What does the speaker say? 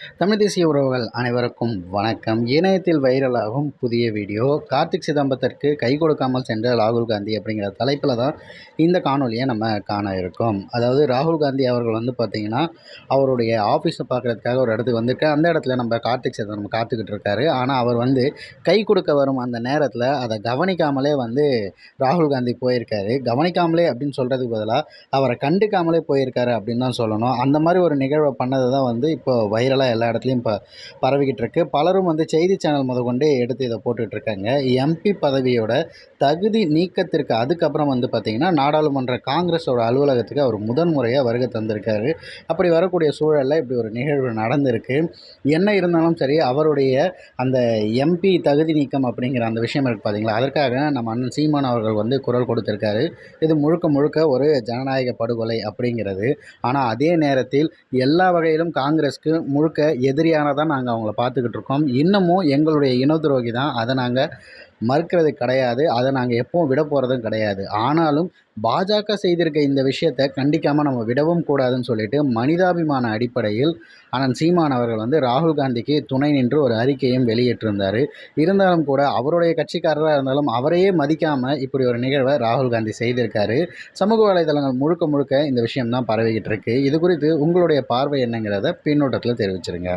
தமிழ் தேசிய உறவுகள் அனைவருக்கும் வணக்கம். இணையத்தில் வைரலாகும் புதிய வீடியோ. கார்த்திக் சிதம்பரத்திற்கு கை கொடுக்காமல் சென்ற ராகுல் காந்தி அப்படிங்கிற தலைப்பில் தான் இந்த காணொலியை நம்ம காண இருக்கோம். அதாவது ராகுல் காந்தி அவர்கள் வந்து பார்த்திங்கன்னா அவருடைய ஆஃபீஸை பார்க்குறதுக்காக ஒரு இடத்துக்கு வந்திருக்கு அந்த இடத்துல நம்ம கார்த்திக் சிதம்பரம் காத்துக்கிட்டு இருக்காரு. ஆனால் அவர் வந்து கை கொடுக்க வரும் அந்த நேரத்தில் அதை கவனிக்காமலே வந்து ராகுல் காந்தி போயிருக்காரு. கவனிக்காமலே அப்படின்னு சொல்கிறதுக்கு பதிலாக அவரை கண்டுக்காமலே போயிருக்காரு அப்படின்னு தான் சொல்லணும். அந்த மாதிரி ஒரு நிகழ்வை பண்ணது தான் வந்து இப்போ வைரலாக எல்லா இடத்துலையும் இப்போ பரவிக்கிட்டு இருக்கு. பலரும் வந்து செய்தி சேனல் முதற்கொண்டு எடுத்து இதை போட்டுட்டு இருக்காங்க எம்பி பதவியோட தகுதி நீக்கத்திற்கு அதுக்கப்புறம் வந்து பார்த்திங்கன்னா நாடாளுமன்ற காங்கிரஸோட அலுவலகத்துக்கு அவர் முதன் முறையாக வருகை தந்திருக்காரு. அப்படி வரக்கூடிய சூழலில் இப்படி ஒரு நிகழ்வு நடந்திருக்கு. என்ன இருந்தாலும் சரி அவருடைய அந்த எம்பி தகுதி நீக்கம் அப்படிங்கிற அந்த விஷயம் இருக்குது பார்த்தீங்களா அதற்காக நம்ம அண்ணன் சீமான் அவர்கள் வந்து குரல் கொடுத்திருக்காரு. இது முழுக்க முழுக்க ஒரு ஜனநாயக படுகொலை அப்படிங்கிறது. ஆனால் அதே நேரத்தில் எல்லா வகையிலும் காங்கிரஸ்க்கு முழுக்க எதிரியான தான் நாங்கள் அவங்கள பார்த்துக்கிட்டு இருக்கோம். இன்னமும் எங்களுடைய இன துரோகி தான் அதை நாங்கள் மறுக்கிறது கிடையாது. அதை நாங்கள் எப்பவும் விட போகிறதும் கிடையாது. ஆனாலும் பாஜக செய்திருக்க இந்த விஷயத்தை கண்டிக்காமல் நம்ம விடவும் கூடாதுன்னு சொல்லிட்டு மனிதாபிமான அடிப்படையில் அனந்த் சீமான் அவர்கள் வந்து ராகுல் காந்திக்கு துணை நின்று ஒரு அறிக்கையும் வெளியிட்டிருந்தார். இருந்தாலும் கூட அவருடைய கட்சிக்காரராக இருந்தாலும் அவரையே மதிக்காமல் இப்படி ஒரு நிகழ்வை ராகுல் காந்தி செய்திருக்காரு. சமூக வலைதளங்கள் முழுக்க முழுக்க இந்த விஷயம் தான் பரவிக்கிட்டு இருக்கு. இது குறித்து உங்களுடைய பார்வை என்னங்கிறத பின்னோட்டத்தில் தெரிவிச்சிருங்க.